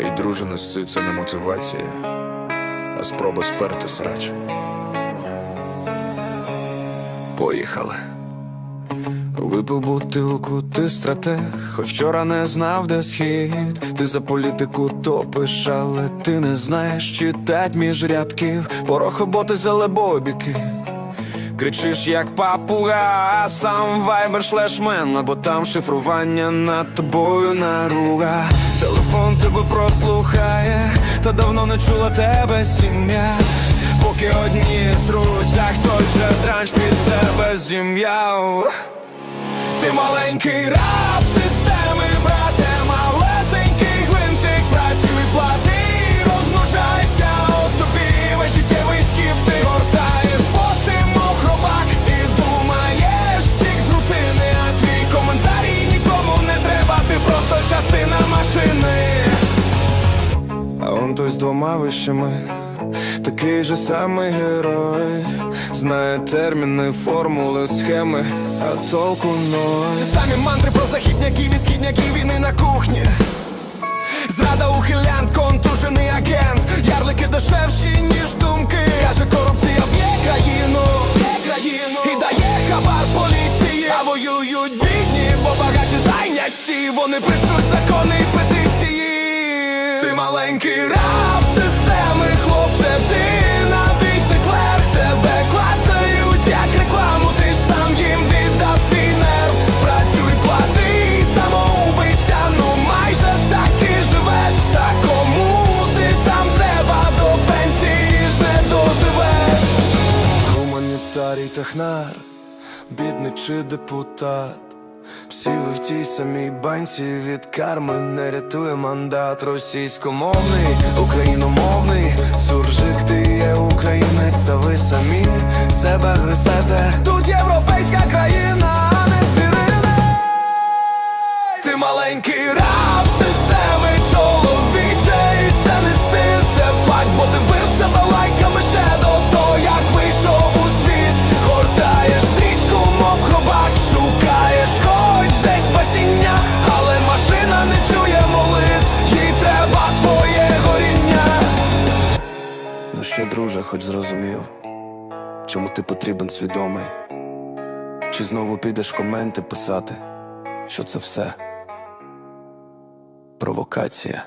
Ей, друже, неси, це не мотивація, а спроба сперти срач. Поїхали. Випив бутилку, ти стратег, хоч вчора не знав, де схід. Ти за політику топиш, але ти не знаєш читать між рядків, порохоботи залебобіки. Кричиш як папуга, а сам вайбер шлешмен, бо там шифрування над тобою наруга. Телефон тебе прослухає, та давно не чула тебе сім'я. Поки одні зруться, хтось же транш під себе зім'яв. Ти маленький раб системи, Той з двома вищими, такий же самий герой, знає терміни, формули, схеми, а толку ноль. Ті самі мантри про західняків і східняків війни на кухні. Зрада ухилянт, контужений агент, ярлики дешевші, ніж думки. Каже, корупція б'є країну, країну і дає хабар поліції. А воюють бідні, бо багаті зайняті. Вони пишуть закони і петиції. Гуманітарій технар, бідний чи депутат. Всі ви в тій самій банці від карми не рятує мандат. Російськомовний, україномовний, суржик, ти є українець, та ви самі себе гресете, Тут європейська країна, Ну що, друже, хоч зрозумів, чому ти потрібен свідомий? Чи знову підеш в коменти писати, що це все провокація?